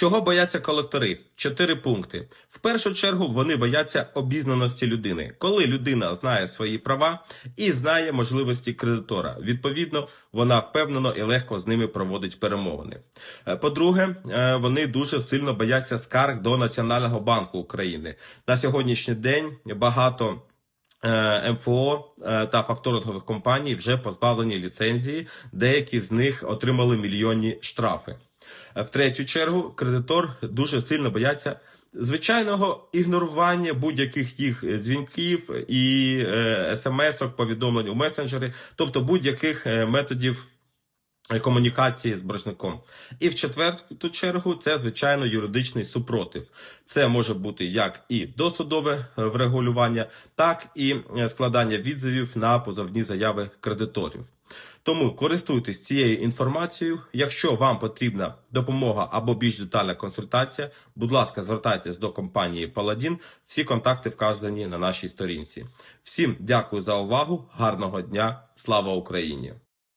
Чого бояться колектори? Чотири пункти. В першу чергу вони бояться обізнаності людини, коли людина знає свої права і знає можливості кредитора. Відповідно, вона впевнено і легко з ними проводить перемовини. Е, По-друге, е, вони дуже сильно бояться скарг до Національного банку України. На сьогоднішній день багато. е, МФО та факторингових компаній вже позбавлені ліцензії, деякі з них отримали мільйонні штрафи. Е, В третю чергу, кредитор дуже сильно бояться звичайного ігнорування будь-яких їх е, дзвінків і е, смс-ок, повідомлень у месенджери, тобто будь-яких методів комунікації з боржником. І в четверту чергу це звичайно юридичний супротив. Це може бути як і досудове е, врегулювання, так і е, складання відзивів на позовні заяви кредиторів. Тому користуйтесь цією інформацією. Якщо вам потрібна допомога або більш детальна консультація, будь ласка, звертайтесь до компанії Паладін. Всі контакти вказані на нашій сторінці. Всім дякую за увагу. Гарного дня! Слава Україні!